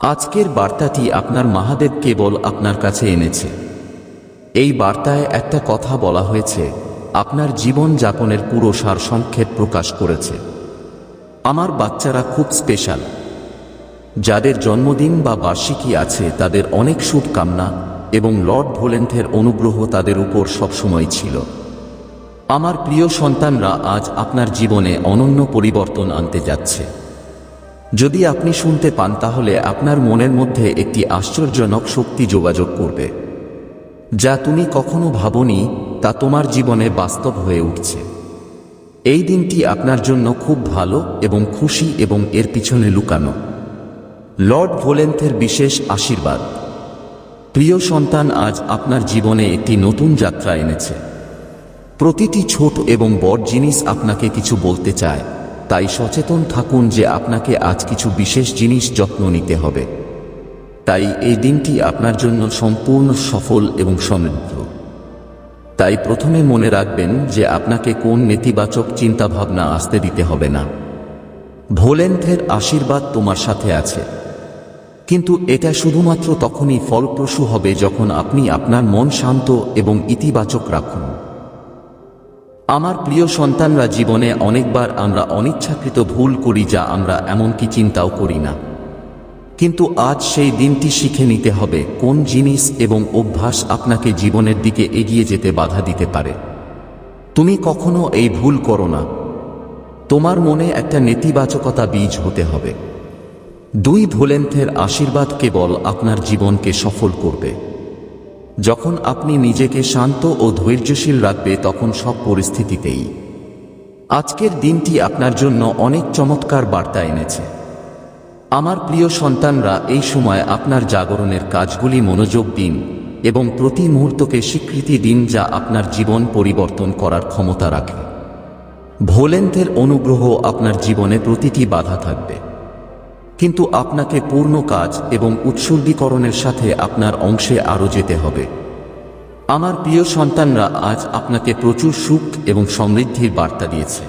আজকের বার্তাটি আপনার মহাদেব কেবল আপনার কাছে এনেছে। এই বার্তায় একটা কথা বলা হয়েছে, আপনার জীবন যাপনের পুরো সারসংক্ষেপ প্রকাশ করেছে। আমার বাচ্চারা খুব স্পেশাল। যাদের জন্মদিন বা বার্ষিকী আছে, তাদের অনেক শুভকামনা এবং লর্ড ভোলেন্থের অনুগ্রহ তাদের উপর সবসময় ছিল। আমার প্রিয় সন্তানরা আজ আপনার জীবনে অনন্য পরিবর্তন আনতে যাচ্ছে। যদি আপনি শুনতে পান, তাহলে আপনার মনের মধ্যে একটি আশ্চর্যজনক শক্তি যোগাযোগ করবে, যা তুমি কখনো ভাবনি তা তোমার জীবনে বাস্তব হয়ে উঠছে। এই দিনটি আপনার জন্য খুব ভালো এবং খুশি এবং এর পিছনে লুকানো। লর্ড ভোলেন্থের বিশেষ আশীর্বাদ। প্রিয় সন্তান, আজ আপনার জীবনে একটি নতুন যাত্রা এনেছে। প্রতিটি ছোট এবং বড় জিনিস আপনাকে কিছু বলতে চায়। তাই সচেতন থাকুন যে আপনাকে আজ কিছু বিশেষ জিনিস যত্ন নিতে হবে। তাই এই দিনটি আপনার জন্য সম্পূর্ণ সফল এবং সমৃদ্ধ। তাই প্রথমে মনে রাখবেন যে আপনাকে কোন নেতিবাচক চিন্তাভাবনা আসতে দিতে হবে না। ভোলেন্থের আশীর্বাদ তোমার সাথে আছে। কিন্তু এটা শুধুমাত্র তখনই ফলপ্রসূ হবে যখন আপনি আপনার মন শান্ত এবং ইতিবাচক রাখুন। আমার প্রিয় সন্তানরা জীবনে অনেকবার আমরা অনিচ্ছাকৃত ভুল করি যা আমরা এমনকি চিন্তাও করি না। কিন্তু আজ সেই দিনটি শিখে নিতে হবে কোন জিনিস এবং অভ্যাস আপনাকে জীবনের দিকে এগিয়ে যেতে বাধা দিতে পারে। তুমি কখনো এই ভুল করো না। তোমার মনে একটা নেতিবাচকতা বীজ হতে হবে। দুই ভোলেন্থের আশীর্বাদ কেবল আপনার জীবনকে সফল করবে। যখন আপনি নিজেকে শান্ত ও ধৈর্যশীল রাখবে তখন সব পরিস্থিতিতেই। আজকের দিনটি আপনার জন্য অনেক চমৎকার বার্তা এনেছে। আমার প্রিয় সন্তানরা, এই সময় আপনার জাগরণের কাজগুলি মনোযোগ দিন এবং প্রতি মুহূর্তকে স্বীকৃতি দিন যা আপনার জীবন পরিবর্তন করার ক্ষমতা রাখে। ভোলেন্থের অনুগ্রহ আপনার জীবনে প্রতিটি বাধা থাকবে। কিন্তু আপনাকে পূর্ণ কাজ এবং উৎসর্গীকরণের সাথে আপনার অংশে আরও যেতে হবে। আমার প্রিয় সন্তানরা, আজ আপনাকে প্রচুর সুখ এবং সমৃদ্ধির বার্তা দিয়েছে।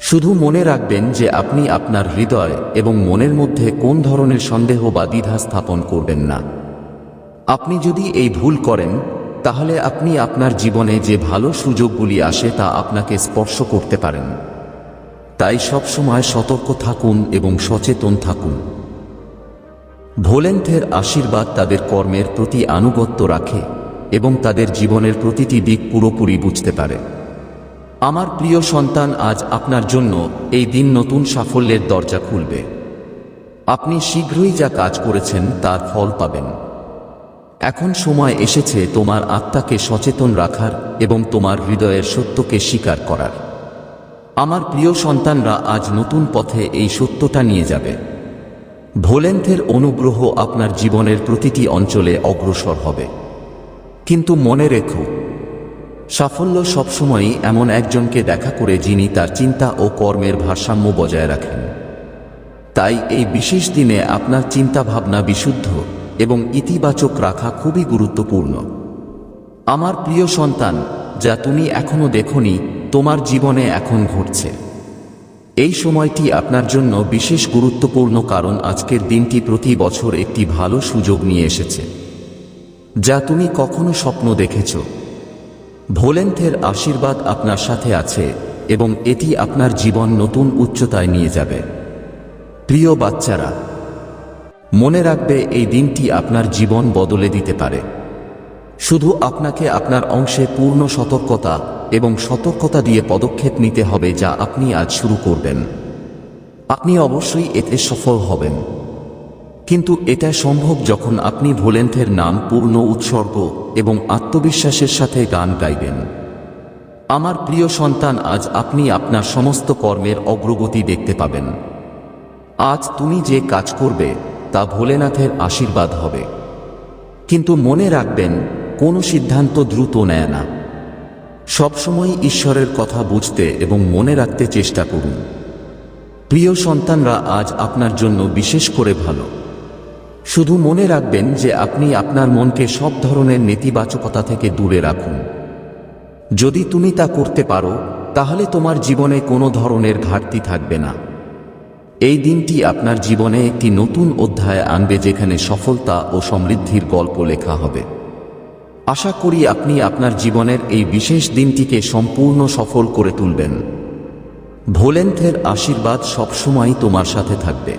শুধু মনে রাখবেন যে আপনি আপনার হৃদয় এবং মনের মধ্যে কোন ধরনের সন্দেহ বা দ্বিধা স্থাপন করবেন না। আপনি যদি এই ভুল করেন, তাহলে আপনি আপনার জীবনে যে ভালো সুযোগগুলি আসে তা আপনাকে স্পর্শ করতে পারেন। তাই সবসময় সতর্ক থাকুন এবং সচেতন থাকুন। ভোলেন্থের আশীর্বাদ তাদের কর্মের প্রতি আনুগত্য রাখে এবং তাদের জীবনের প্রতিটি দিক পুরোপুরি বুঝতে পারে। আমার প্রিয় সন্তান, আজ আপনার জন্য এই দিন নতুন সাফল্যের দরজা খুলবে। আপনি শীঘ্রই যা কাজ করেছেন তার ফল পাবেন। এখন সময় এসেছে তোমার আত্মাকে সচেতন রাখার এবং তোমার হৃদয়ের সত্যকে স্বীকার করার। আমার প্রিয় সন্তানরা আজ নতুন পথে এই সত্যটা নিয়ে যাবে। ভোলেন্থের অনুগ্রহ আপনার জীবনের প্রতিটি অঞ্চলে অগ্রসর হবে। কিন্তু মনে রেখো, সাফল্য সবসময়ই এমন একজনকে দেখা করে যিনি তার চিন্তা ও কর্মের ভারসাম্য বজায় রাখেন। তাই এই বিশেষ দিনে আপনার চিন্তাভাবনা বিশুদ্ধ এবং ইতিবাচক রাখা খুবই গুরুত্বপূর্ণ। আমার প্রিয় সন্তান, যা তুমি এখনও দেখনি তোমার জীবনে এখন ঘটছে। এই সময়টি আপনার জন্য বিশেষ গুরুত্বপূর্ণ কারণ আজকের দিনটি প্রতি বছর একটি ভালো সুযোগ নিয়ে এসেছে। যা তুমি কখনো স্বপ্ন দেখেছ। ভোলেন্থের আশীর্বাদ আপনার সাথে আছে এবং এটি আপনার জীবন নতুন উচ্চতায় নিয়ে যাবে। প্রিয় বাচ্চারা, মনে রাখবে এই দিনটি আপনার জীবন বদলে দিতে পারে। শুধু আপনাকে আপনার অংশে পূর্ণ সতর্কতা এবং সতর্কতা দিয়ে পদক্ষেপ নিতে হবে যা আপনি আজ শুরু করবেন। আপনি অবশ্যই এতে সফল হবেন। কিন্তু এটা সম্ভব যখন আপনি ভোলেন্থের নাম পূর্ণ উৎসর্গ এবং আত্মবিশ্বাসের সাথে গান গাইবেন। আমার প্রিয় সন্তান, আজ আপনি আপনার সমস্ত কর্মের অগ্রগতি দেখতে পাবেন। আজ তুমি যে কাজ করবে, তা ভোলেনাথের আশীর্বাদ হবে। কিন্তু মনে রাখবেন, কোনো সিদ্ধান্ত দ্রুত নেয় না। সবসময় ঈশ্বরের কথা বুঝতে এবং মনে রাখতে চেষ্টা করুন। প্রিয় সন্তানরা, আজ আপনার জন্য বিশেষ করে ভালো। শুধু মনে রাখবেন যে আপনি আপনার মনকে সব ধরনের নেতিবাচকতা থেকে দূরে রাখুন। যদি তুমি তা করতে পারো, তাহলে তোমার জীবনে কোনো ধরনের ঘাটতি থাকবে না। এই দিনটি আপনার জীবনে একটি নতুন অধ্যায় আনবে যেখানে সফলতা ও সমৃদ্ধির গল্প লেখা হবে। আশা করি আপনি আপনার জীবনের এই বিশেষ দিনটিকে সম্পূর্ণ সফল করে তুলবেন। ভোলেন্থের আশীর্বাদ সবসময় তোমার সাথে থাকবে।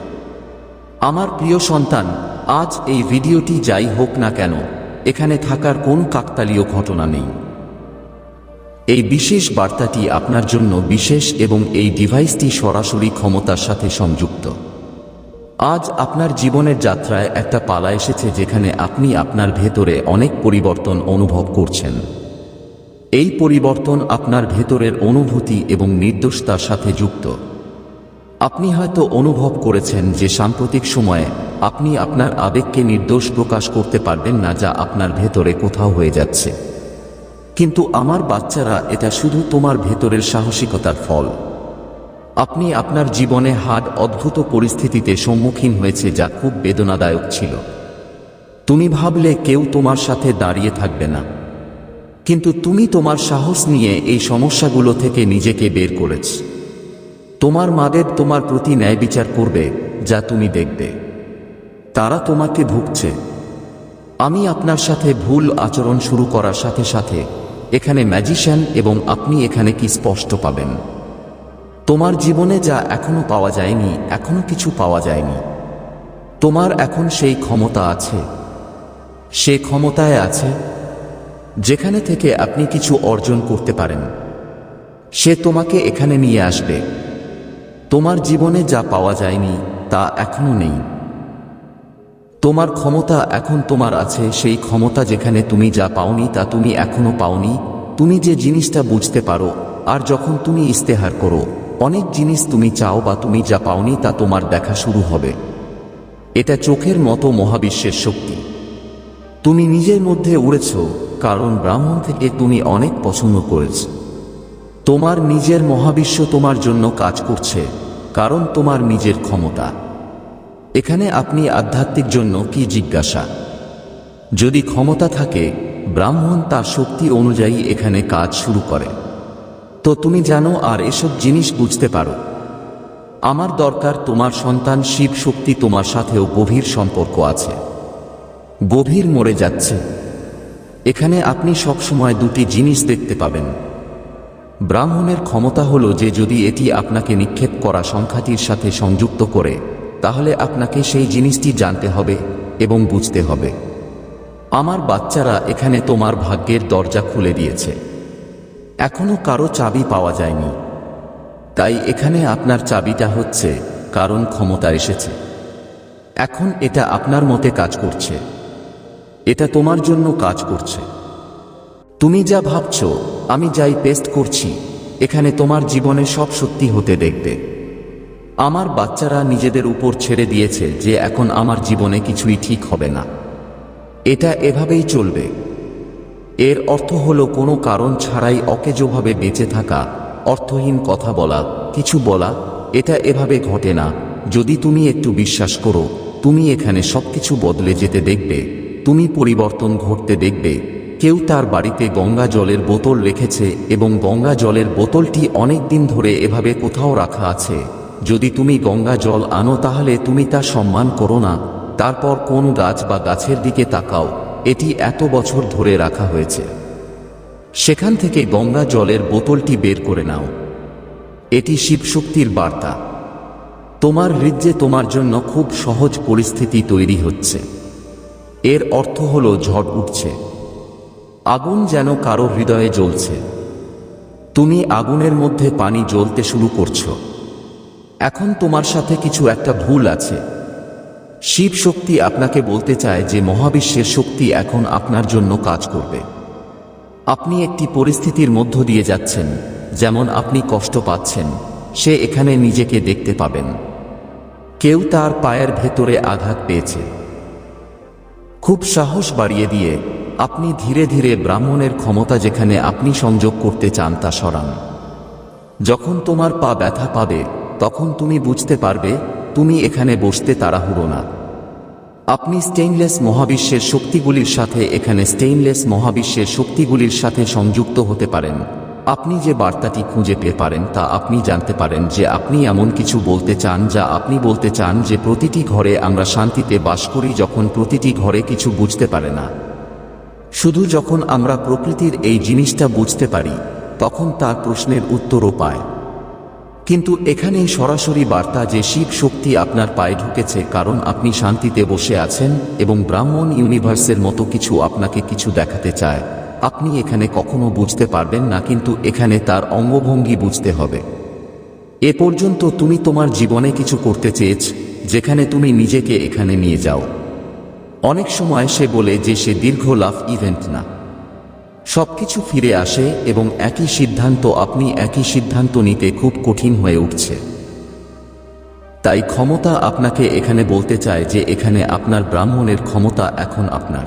আমার প্রিয় সন্তান, আজ এই ভিডিওটি যাই হোক না কেন, এখানে থাকার কোন কাকতালীয় ঘটনা নেই। এই বিশেষ বার্তাটি আপনার জন্য বিশেষ এবং এই ডিভাইসটি সরাসরি ক্ষমতার সাথে সংযুক্ত। আজ আপনার জীবনের যাত্রায় একটা পালা এসেছে যেখানে আপনি আপনার ভেতরে অনেক পরিবর্তন অনুভব করছেন। এই পরিবর্তন আপনার ভেতরের অনুভূতি এবং নির্দোষতার সাথে যুক্ত। আপনি হয়তো অনুভব করেছেন যে সাম্প্রতিক সময়ে আপনি আপনার আবেগকে নির্দোষ প্রকাশ করতে পারবেন না যা আপনার ভেতরে কোথাও হয়ে যাচ্ছে। কিন্তু আমার বাচ্চারা, এটা শুধু তোমার ভেতরের সাহসিকতার ফল। আপনি আপনার জীবনে হাড অদ্ভুত পরিস্থিতিতে সম্মুখীন হয়েছে যা খুব বেদনাদায়ক ছিল। তুমি ভাবলে কেউ তোমার সাথে দাঁড়িয়ে থাকবে না। কিন্তু তুমি তোমার সাহস নিয়ে এই সমস্যাগুলো থেকে নিজেকে বের করেছ। তোমার মাদের তোমার প্রতি ন্যায় বিচার করবে যা তুমি দেখবে। তারা তোমাকে ভুগছে। আমি আপনার সাথে ভুল আচরণ শুরু করার সাথে সাথে এখানে ম্যাজিশিয়ান এবং আপনি এখানে কি স্পষ্ট পাবেন? তোমার জীবনে যা এখনও পাওয়া যায়নি, এখনও কিছু পাওয়া যায়নি। তোমার এখন সেই ক্ষমতা আছে। সে ক্ষমতায় আছে, যেখানে থেকে আপনি কিছু অর্জন করতে পারেন। সে তোমাকে এখানে নিয়ে আসবে। তোমার জীবনে যা পাওয়া যায়নি, তা এখনও নেই। তোমার ক্ষমতা এখন তোমার আছে, সেই ক্ষমতা যেখানে তুমি যা পাওনি, তা তুমি এখনও পাওনি। তুমি যে জিনিসটা বুঝতে পারো, আর যখন তুমি ইস্তেহার করো অনেক জিনিস তুমি চাও বা তুমি যা পাওনি তা তোমার দেখা শুরু হবে। এটা চোখের মতো মহাবিশ্বের শক্তি। তুমি নিজের মধ্যে উড়েছ, কারণ ব্রাহ্মণ থেকে তুমি অনেক পছন্দ করেছ। তোমার নিজের মহাবিশ্ব তোমার জন্য কাজ করছে, কারণ তোমার নিজের ক্ষমতা। এখানে আপনি আধ্যাত্মিক জন্য কি জিজ্ঞাসা? যদি ক্ষমতা থাকে, ব্রাহ্মণ তার শক্তি অনুযায়ী এখানে কাজ শুরু করে। তো তুমি জানো আর এসব জিনিস বুঝতে পারো। আমার দরকার তোমার সন্তান শিব শক্তি তোমার সাথেও গভীর সম্পর্ক আছে। গভীর মরে যাচ্ছে। এখানে আপনি সবসময় দুটি জিনিস দেখতে পাবেন। ব্রাহ্মণের ক্ষমতা হলো যে যদি এটি আপনাকে নিক্ষেপ করা সংখ্যাটির সাথে সংযুক্ত করে, তাহলে আপনাকে সেই জিনিসটি জানতে হবে এবং বুঝতে হবে। আমার বাচ্চারা এখানে তোমার ভাগ্যের দরজা খুলে দিয়েছে। এখনও কারও চাবি পাওয়া যায়নি। তাই এখানে আপনার চাবিটা হচ্ছে, কারণ ক্ষমতা এসেছে। এখন এটা আপনার মতে কাজ করছে। এটা তোমার জন্য কাজ করছে। তুমি যা ভাবছ, আমি যাই পেস্ট করছি, এখানে তোমার জীবনে সব সত্যি হতে দেখবে। আমার বাচ্চারা নিজেদের উপর ছেড়ে দিয়েছে যে এখন আমার জীবনে কিছুই ঠিক হবে না। এটা এভাবেই চলবে। এর অর্থ হলো কোনো কারণ ছাড়াই অকেজোভাবে বেঁচে থাকা, অর্থহীন কথা বলা, কিছু বলা, এটা এভাবে ঘটে না। যদি তুমি একটু বিশ্বাস করো, তুমি এখানে সবকিছু বদলে যেতে দেখবে, তুমি পরিবর্তন ঘটতে দেখবে। কেউ তার বাড়িতে গঙ্গা জলের বোতল রেখেছে এবং গঙ্গা জলের বোতলটি অনেক দিন ধরে এভাবে কোথাও রাখা আছে। যদি তুমি গঙ্গা জল আনো তাহলে তুমি তা সম্মান করো না। তারপর কোন গাছ বা গাছের দিকে তাকাও। এটি এত বছর ধরে রাখা হয়েছে। সেখান থেকে গঙ্গা জলের বোতলটি বের করে নাও। এটি শিবশক্তির বার্তা। তোমার হৃদ্যে তোমার জন্য খুব সহজ পরিস্থিতি তৈরি হচ্ছে। এর অর্থ হল ঝড় উঠছে। আগুন যেন কারও হৃদয়ে জ্বলছে। তুমি আগুনের মধ্যে পানি জ্বলতে শুরু করছ। এখন তোমার সাথে কিছু একটা ভুল আছে। শিব শক্তি আপনাকে বলতে চায় যে মহাবিশ্বের শক্তি এখন আপনার জন্য কাজ করবে। আপনি একটি পরিস্থিতির মধ্য দিয়ে যাচ্ছেন, যেমন আপনি কষ্ট পাচ্ছেন, সে এখানে নিজেকে দেখতে পাবেন। কেউ তার পায়ের ভেতরে আঘাত পেয়েছে। খুব সাহস বাড়িয়ে দিয়ে আপনি ধীরে ধীরে ব্রাহ্মণের ক্ষমতা যেখানে আপনি সংযোগ করতে চান তা সরান। যখন তোমার পা ব্যথা পাবে, তখন তুমি বুঝতে পারবে তুমি এখানে বসতে তাড়াহুড়ো না। আপনি স্টেইনলেস মহাবিশ্বের শক্তিগুলির সাথে এখানে স্টেইনলেস মহাবিশ্বের শক্তিগুলির সাথে সংযুক্ত হতে পারেন। আপনি যে বার্তাটি খুঁজে পেয়ে পারেন তা আপনি জানতে পারেন যে আপনি এমন কিছু বলতে চান যা আপনি বলতে চান যে প্রতিটি ঘরে আমরা শান্তিতে বাস করি যখন প্রতিটি ঘরে কিছু বুঝতে পারে না। শুধু যখন আমরা প্রকৃতির এই জিনিসটা বুঝতে পারি, তখন তার প্রশ্নের উত্তরও পায়। কিন্তু এখানেই সরাসরি বার্তা যে শিব শক্তি আপনার পায়ে ঢুকেছে, কারণ আপনি শান্তিতে বসে আছেন এবং ব্রাহ্মণ ইউনিভার্সের মতো কিছু আপনাকে কিছু দেখাতে চায়। আপনি এখানে কখনো বুঝতে পারবেন না, কিন্তু এখানে তার অঙ্গভঙ্গি বুঝতে হবে। এ পর্যন্ত তুমি তোমার জীবনে কিছু করতে চেয়েছ, যেখানে তুমি নিজেকে এখানে নিয়ে যাও। অনেক সময় সে বলে যে সে দীর্ঘ লাভ ইভেন্ট না। সবকিছু ফিরে আসে এবং একই সিদ্ধান্ত আপনি একই সিদ্ধান্ত নিতে খুব কঠিন হয়ে উঠছে। তাই ক্ষমতা আপনাকে এখানে বলতে চায় যে এখানে আপনার ব্রাহ্মণের ক্ষমতা এখন আপনার।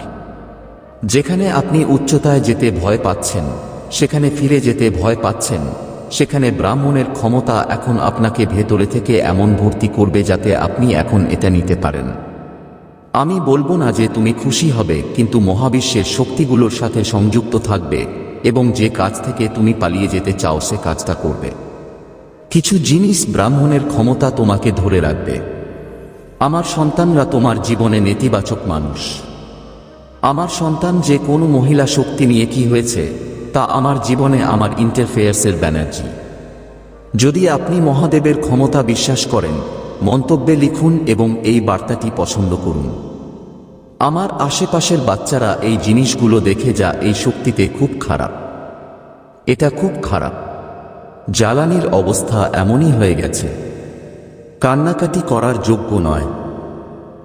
যেখানে আপনি উচ্চতায় যেতে ভয় পাচ্ছেন, সেখানে ফিরে যেতে ভয় পাচ্ছেন, সেখানে ব্রাহ্মণের ক্ষমতা এখন আপনাকে ভেতরে থেকে এমন ভর্তি করবে যাতে আপনি এখন এটা নিতে পারেন। আমি বলব না যে তুমি খুশি হবে, কিন্তু মহাবিশ্বের শক্তিগুলোর সাথে সংযুক্ত থাকবে, এবং যে কাজ থেকে তুমি পালিয়ে যেতে চাও সে কাজটা করবে। কিছু জিনিস ব্রাহ্মণের ক্ষমতা তোমাকে ধরে রাখবে। আমার সন্তানরা তোমার জীবনে নেতিবাচক মানুষ। আমার সন্তান যে কোনো মহিলা শক্তি নিয়ে কি হয়েছে, তা আমার জীবনে আমার ইন্টারফেয়ার্সের ব্যানার্জি যদি আপনি মহাদেবের ক্ষমতা বিশ্বাস করেন, মন্তব্যে লিখুন এবং এই বার্তাটি পছন্দ করুন। আমার আশেপাশের বাচ্চারা এই জিনিসগুলো দেখে যা এই শক্তিতে খুব খারাপ। এটা খুব খারাপ। জ্বালানির অবস্থা এমনই হয়ে গেছে। কান্নাকাটি করার যোগ্য নয়।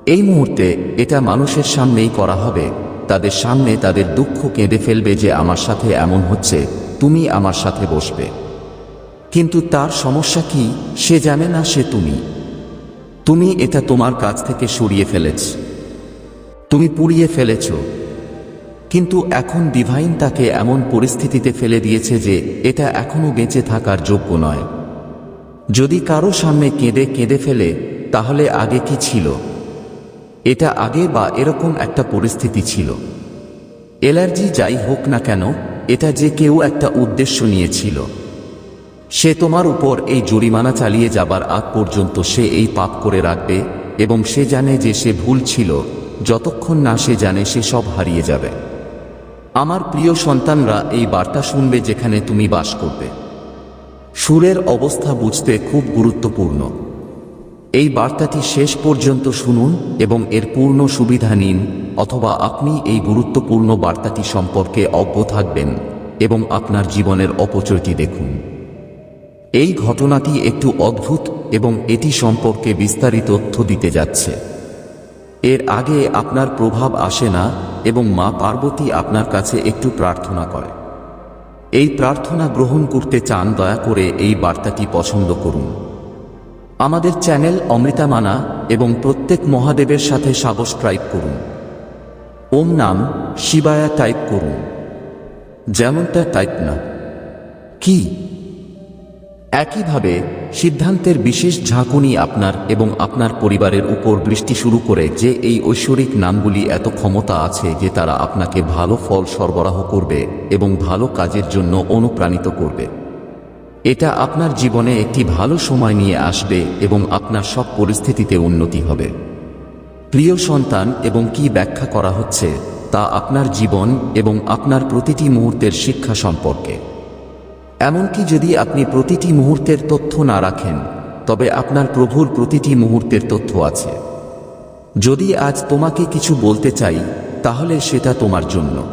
এই মুহূর্তে এটা মানুষের সামনেই করা হবে। তাদের সামনে তাদের দুঃখ কেঁদে ফেলবে যে আমার সাথে এমন হচ্ছে, তুমি আমার সাথে বসবে। কিন্তু তার সমস্যা কি, সে জানে না সে তুমি। তুমি এটা তোমার কাছ থেকে সরিয়ে ফেলেছ। তুমি পুড়িয়ে ফেলেছ। কিন্তু এখন ডিভাইন তাকে এমন পরিস্থিতিতে ফেলে দিয়েছে যে এটা এখনও বেঁচে থাকার যোগ্য নয়। যদি কারও সামনে কেঁদে কেঁদে ফেলে, তাহলে আগে কি ছিল? এটা আগে বা এরকম একটা পরিস্থিতি ছিল। এলার্জি যাই হোক না কেন, এটা যে কেউ একটা উদ্দেশ্য নিয়েছিল। সে তোমার উপর এই জরিমানা চালিয়ে যাবার আগ পর্যন্ত সে এই পাপ করে রাখবে এবং সে জানে যে সে ভুল ছিল। যতক্ষণ না সে জানে, সে সব হারিয়ে যাবে। আমার প্রিয় সন্তানরা এই বার্তা শুনবে যেখানে তুমি বাস করবে। সুরের অবস্থা বুঝতে খুব গুরুত্বপূর্ণ। এই বার্তাটি শেষ পর্যন্ত শুনুন এবং এর পূর্ণ সুবিধা নিন, অথবা আপনি এই গুরুত্বপূর্ণ বার্তাটি সম্পর্কে অজ্ঞ থাকবেন এবং আপনার জীবনের অপচয়টি দেখুন। এই ঘটনাটি একটু অদ্ভুত এবং এটি সম্পর্কে বিস্তারিত তথ্য দিতে যাচ্ছে। এর আগে আপনার প্রভাব আসে না এবং মা পার্বতী আপনার কাছে একটু প্রার্থনা করে। এই প্রার্থনা গ্রহণ করতে চান, দয়া করে এই বার্তাটি পছন্দ করুন। আমাদের চ্যানেল অমৃতামানা এবং প্রত্যেক মহাদেবের সাথে সাবস্ক্রাইব করুন। ওম নাম শিবায়া টাইপ করুন। যেমনটা টাইপ না। কি? একইভাবে সিদ্ধান্তের বিশেষ ঝাঁকুনি আপনার এবং আপনার পরিবারের উপর বৃষ্টি শুরু করে যে এই ঐশ্বরিক নামগুলি এত ক্ষমতা আছে যে তারা আপনাকে ভালো ফল সরবরাহ করবে এবং ভালো কাজের জন্য অনুপ্রাণিত করবে। এটা আপনার জীবনে একটি ভালো সময় নিয়ে আসবে এবং আপনার সব পরিস্থিতিতে উন্নতি হবে। প্রিয় সন্তান, এবং কি ব্যাখ্যা করা হচ্ছে? তা আপনার জীবন এবং আপনার প্রতিটি মুহূর্তের শিক্ষা সম্পর্কে। এমনকি যদি আপনি প্রতিটি মুহূর্তের তথ্য না রাখেন, তবে আপনার প্রভুর প্রতিটি মুহূর্তের তথ্য আছে। যদি আজ তোমাকে কিছু বলতে চাই, তাহলে সেটা তোমার জন্য।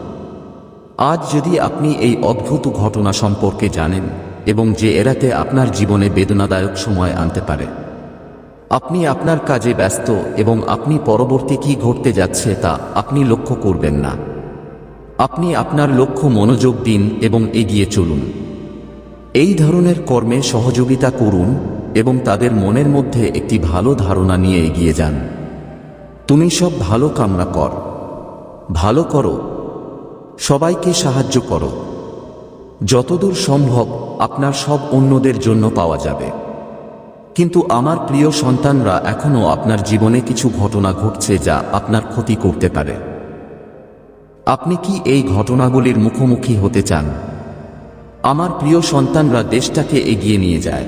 আজ যদি আপনি এই অদ্ভুত ঘটনা সম্পর্কে জানেন, এবং যে এরাতে আপনার জীবনে বেদনাদায়ক সময় আনতে পারে। আপনি আপনার কাজে ব্যস্ত, এবং আপনি পরবর্তী কি ঘটতে যাচ্ছে তা আপনি লক্ষ্য করবেন না। আপনি আপনার লক্ষ্য মনোযোগ দিন, এবং এগিয়ে চলুন। এই ধরনের কর্মে সহযোগিতা করুন এবং তাদের মনের মধ্যে একটি ভালো ধারণা নিয়ে এগিয়ে যান। তুমি সব ভালো কামনা কর। ভালো করো। সবাইকে সাহায্য করো। যতদূর সম্ভব আপনার সব অন্যদের জন্য পাওয়া যাবে। কিন্তু আমার প্রিয় সন্তানরা এখনও আপনার জীবনে কিছু ঘটনা ঘটছে যা আপনার ক্ষতি করতে পারে। আপনি কি এই ঘটনাগুলির মুখোমুখি হতে চান? আমার প্রিয় সন্তানরা দেশটাকে এগিয়ে নিয়ে যায়।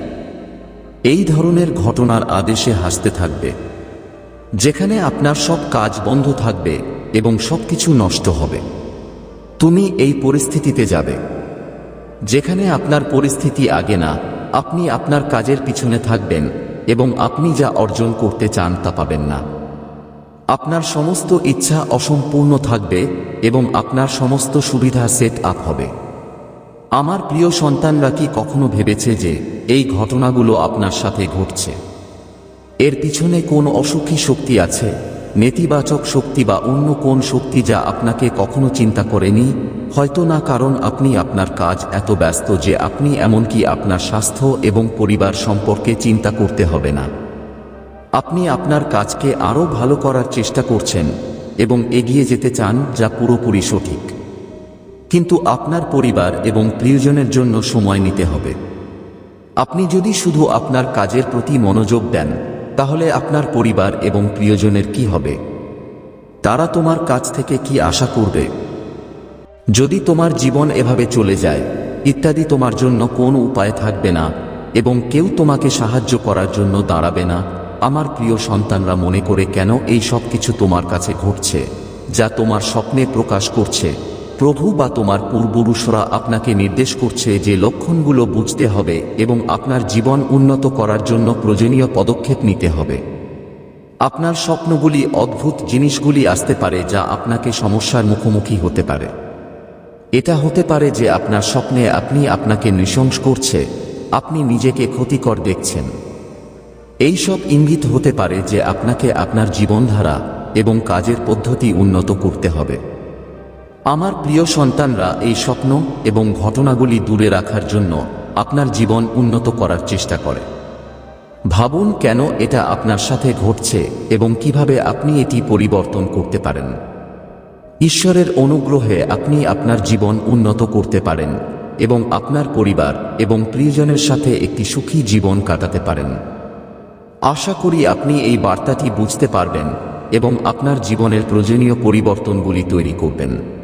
এই ধরনের ঘটনার আদেশে হাসতে থাকবে। যেখানে আপনার সব কাজ বন্ধ থাকবে এবং সবকিছু নষ্ট হবে। তুমি এই পরিস্থিতিতে যাবে। যেখানে আপনার পরিস্থিতি আগে না, আপনি আপনার কাজের পিছনে থাকবেন এবং আপনি যা অর্জন করতে চান তা পাবেন না। আপনার সমস্ত ইচ্ছা অসম্পূর্ণ থাকবে এবং আপনার সমস্ত সুবিধা সেট আপ হবে। আমার প্রিয় সন্তানরা কি কখনো ভেবেছে যে এই ঘটনাগুলো আপনার সাথে ঘটছে? এর পিছনে কোন অসুখী শক্তি আছে, নেতিবাচক শক্তি বা অন্য কোন শক্তি যা আপনাকে কখনো চিন্তা করেনি? হয়তো না কারণ আপনি আপনার কাজ এত ব্যস্ত যে আপনি এমনকি আপনার স্বাস্থ্য এবং পরিবার সম্পর্কে চিন্তা করতে হবে না। আপনি আপনার কাজকে আরও ভালো করার চেষ্টা করছেন এবং এগিয়ে যেতে চান যা পুরোপুরি সঠিক। কিন্তু আপনার পরিবার এবং প্রিয়জনের জন্য সময় নিতে হবে। আপনি যদি শুধু আপনার কাজের প্রতি মনোযোগ দেন, তাহলে আপনার পরিবার এবং প্রিয়জনের কি হবে? তারা তোমার কাছ থেকে কি আশা করবে? যদি তোমার জীবন এভাবে চলে যায়, ইত্যাদি তোমার জন্য কোনো উপায় থাকবে না এবং কেউ তোমাকে সাহায্য করার জন্য দাঁড়াবে না, আমার প্রিয় সন্তানরা মনে করে কেন এই সব কিছু তোমার কাছে ঘটছে, যা তোমার স্বপ্নে প্রকাশ করছে? প্রভু বা তোমার পূর্বপুরুষরা আপনাকে নির্দেশ করছে যে লক্ষণগুলো বুঝতে হবে এবং আপনার জীবন উন্নত করার জন্য প্রয়োজনীয় পদক্ষেপ নিতে হবে। আপনার স্বপ্নগুলি অদ্ভুত জিনিসগুলি আসতে পারে যা আপনাকে সমস্যার মুখোমুখি হতে পারে। এটা হতে পারে যে আপনার স্বপ্নে আপনি আপনাকে নৃশংস করছে, আপনি নিজেকে ক্ষতিকর দেখছেন। এই সব ইঙ্গিত হতে পারে যে আপনাকে আপনার জীবনধারা এবং কাজের পদ্ধতি উন্নত করতে হবে। আমার প্রিয় সন্তানরা, এই স্বপ্ন এবং ঘটনাগুলি দূরে রাখার জন্য আপনার জীবন উন্নত করার চেষ্টা করে। ভাবুন কেন এটা আপনার সাথে ঘটছে এবং কীভাবে আপনি এটি পরিবর্তন করতে পারেন। ঈশ্বরের অনুগ্রহে আপনি আপনার জীবন উন্নত করতে পারেন এবং আপনার পরিবার এবং প্রিয়জনের সাথে একটি সুখী জীবন কাটাতে পারেন। আশা করি আপনি এই বার্তাটি বুঝতে পারবেন এবং আপনার জীবনের প্রয়োজনীয় পরিবর্তনগুলি তৈরি করবেন।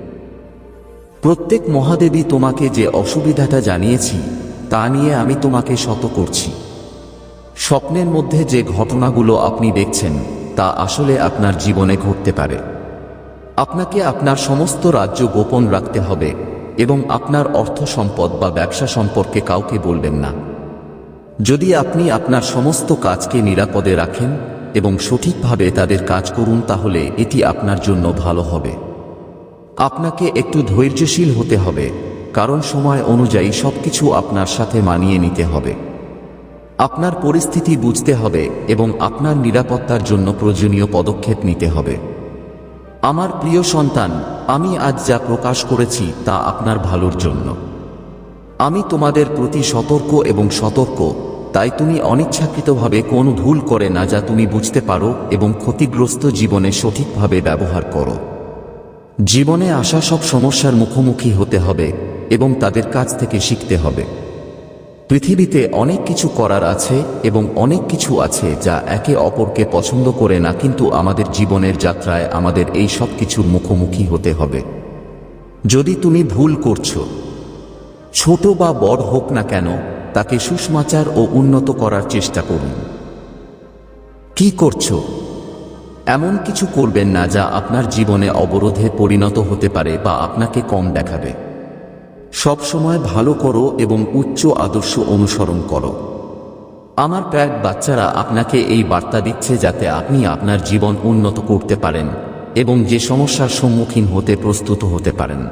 প্রত্যেক মহাদেবী তোমাকে যে অসুবিধাটা জানিয়েছি, তা নিয়ে আমি তোমাকে শত করছি। স্বপ্নের মধ্যে যে ঘটনাগুলো আপনি দেখছেন, তা আসলে আপনার জীবনে ঘটতে পারে। আপনাকে আপনার সমস্ত রাজ্য গোপন রাখতে হবে এবং আপনার অর্থ সম্পদ বা ব্যবসা সম্পর্কে কাউকে বলবেন না। যদি আপনি আপনার সমস্ত কাজকে নিরাপদে রাখেন এবং সঠিকভাবে তাদের কাজ করুন, তাহলে এটি আপনার জন্য ভালো হবে। আপনাকে একটু ধৈর্যশীল হতে হবে, কারণ সময় অনুযায়ী সবকিছু আপনার সাথে মানিয়ে নিতে হবে। আপনার পরিস্থিতি বুঝতে হবে এবং আপনার নিরাপত্তার জন্য প্রয়োজনীয় পদক্ষেপ নিতে হবে। আমার প্রিয় সন্তান, আমি আজ যা প্রকাশ করেছি তা আপনার ভালোর জন্য। আমি তোমাদের প্রতি সতর্ক এবং সতর্ক, তাই তুমি অনিচ্ছাকৃতভাবে কোনো ভুল করে না যা তুমি বুঝতে পারো এবং ক্ষতিগ্রস্ত জীবনে সঠিকভাবে ব্যবহার করো। জীবনে আসা সব সমস্যার মুখোমুখি হতে হবে এবং তাদের কাছ থেকে শিখতে হবে। পৃথিবীতে অনেক কিছু করার আছে এবং অনেক কিছু আছে যা একে অপরকে পছন্দ করে না, কিন্তু আমাদের জীবনের যাত্রায় আমাদের এই সব কিছুর মুখোমুখি হতে হবে। যদি তুমি ভুল করছ, ছোট বা বড় হোক না কেন, তাকে সুসমাচার ও উন্নত করার চেষ্টা করুন। কি করছ? এমন কিছু করবেন না যা আপনার জীবনে অবরোধে পরিণত হতে পারে বা আপনাকে কম দেখাবে। সব সময় ভালো করো এবং উচ্চ আদর্শ অনুসরণ করো। আমার প্রায় বাচ্চারা আপনাকে এই বার্তা দিচ্ছে যাতে আপনি আপনার জীবন উন্নত করতে পারেন এবং যে সমস্যার সম্মুখীন হতে প্রস্তুত হতে পারেন।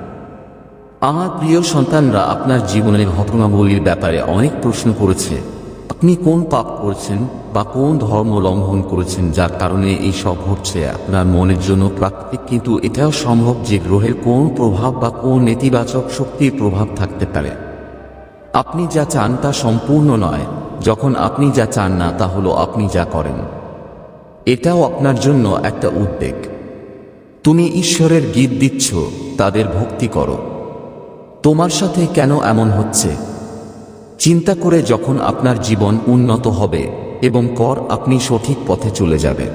আমার প্রিয় সন্তানরা, আপনার জীবনের ঘটনাবলীর ব্যাপারে অনেক প্রশ্ন করেছে। আপনি কোন পাপ করেছেন? বা কোন ধর্ম লঙ্ঘন করেছেন যার কারণে এই সব ঘটছে? আপনার মনের জন্য প্রাকৃতিক, কিন্তু এটাও সম্ভব যে গ্রহের কোন প্রভাব বা কোন নেতিবাচক শক্তির প্রভাব থাকতে পারে। আপনি যা চান তা সম্পূর্ণ নয়। যখন আপনি যা চান না, তা হলো আপনি যা করেন। এটাও আপনার জন্য একটা উদ্বেগ। তুমি ঈশ্বরের গীত দিচ্ছ, তাদের ভক্তি করো। তোমার সাথে কেন এমন হচ্ছে? চিন্তা করে যখন আপনার জীবন উন্নত হবে এবং কর আপনি সঠিক পথে চলে যাবেন।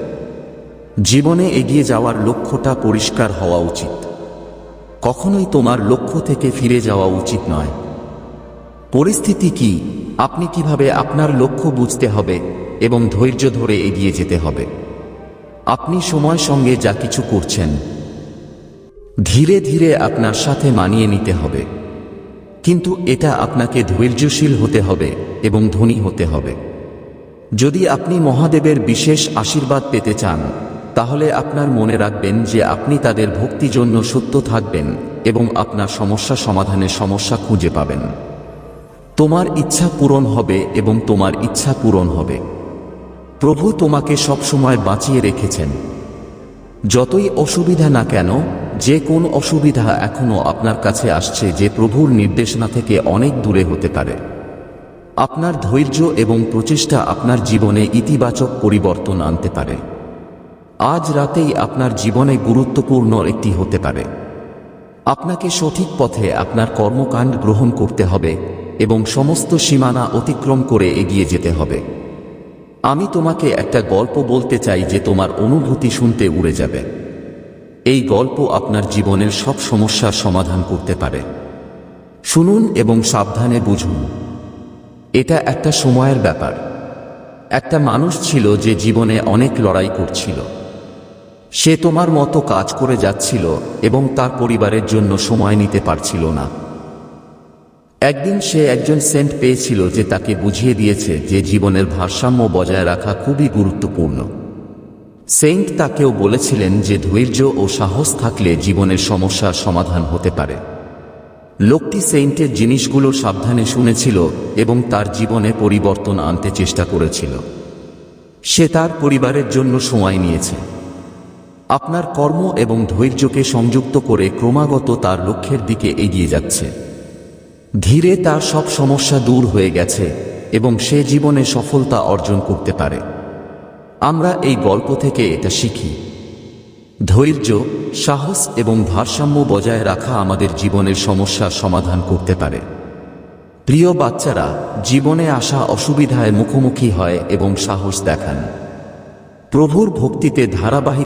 জীবনে এগিয়ে যাওয়ার লক্ষ্যটা পরিষ্কার হওয়া উচিত। কখনোই তোমার লক্ষ্য থেকে ফিরে যাওয়া উচিত নয়। পরিস্থিতি কি, আপনি কীভাবে আপনার লক্ষ্য বুঝতে হবে এবং ধৈর্য ধরে এগিয়ে যেতে হবে। আপনি সময় সঙ্গে যা কিছু করছেন, ধীরে ধীরে আপনার সাথে মানিয়ে নিতে হবে। কিন্তু এটা আপনাকে ধৈর্যশীল হতে হবে এবং ধনী হতে হবে। যদি আপনি মহাদেবের বিশেষ আশীর্বাদ পেতে চান, তাহলে আপনার মনে রাখবেন যে আপনি তাদের ভক্তি জন্য সত্য থাকবেন এবং আপনার সমস্যা সমাধানের সমস্যা খুঁজে পাবেন। তোমার ইচ্ছা পূরণ হবে এবং তোমার ইচ্ছা পূরণ হবে। প্রভু তোমাকে সবসময় বাঁচিয়ে রেখেছেন। যতই অসুবিধা না কেন, যে কোন অসুবিধা এখনও আপনার কাছে আসছে যে প্রভুর নির্দেশনা থেকে অনেক দূরে হতে পারে। আপনার ধৈর্য এবং প্রচেষ্টা আপনার জীবনে ইতিবাচক পরিবর্তন আনতে পারে। আজ রাতেই আপনার জীবনে গুরুত্বপূর্ণ একটি হতে পারে। আপনাকে সঠিক পথে আপনার কর্মকাণ্ড গ্রহণ করতে হবে এবং সমস্ত সীমানা অতিক্রম করে এগিয়ে যেতে হবে। আমি তোমাকে একটা গল্প বলতে চাই যে তোমার অনুভূতি শুনতে উড়ে যাবে। এই গল্প আপনার জীবনের সব সমস্যার সমাধান করতে পারে। শুনুন এবং সাবধানে বুঝুন। এটা একটা সময়ের ব্যাপার। একটা মানুষ ছিল যে জীবনে অনেক লড়াই করছিল। সে তোমার মতো কাজ করে যাচ্ছিল এবং তার পরিবারের জন্য সময় নিতে পারছিল না। একদিন সে একজন সেন্ট পেয়েছিল যে তাকে বুঝিয়ে দিয়েছে যে জীবনের ভারসাম্য বজায় রাখা খুবই গুরুত্বপূর্ণ। সেন্ট তাকেও বলেছিলেন যে ধৈর্য ও সাহস থাকলে জীবনের সমস্যার সমাধান হতে পারে। লোকটি সেন্টের জিনিসগুলো সাবধানে শুনেছিল এবং তার জীবনে পরিবর্তন আনতে চেষ্টা করেছিল। সে তার পরিবারের জন্য সময় নিয়েছে। আপনার কর্ম এবং ধৈর্যকে সংযুক্ত করে ক্রমাগত তার লক্ষ্যের দিকে এগিয়ে যাচ্ছে। ধীরে তার সব সমস্যা দূর হয়ে গেছে এবং সে জীবনে সফলতা অর্জন করতে পারে। আমরা এই গল্প থেকে এটা শিখি। ধৈর্য, সাহস এবং ভারসাম্য বজায় রাখা আমাদের জীবনের সমস্যার সমাধান করতে পারে। প্রিয় বাচ্চারা, জীবনে আসা অসুবিধায় মুখোমুখি হয় এবং সাহস দেখান। প্রভুর ভক্তিতে ধারাবাহিক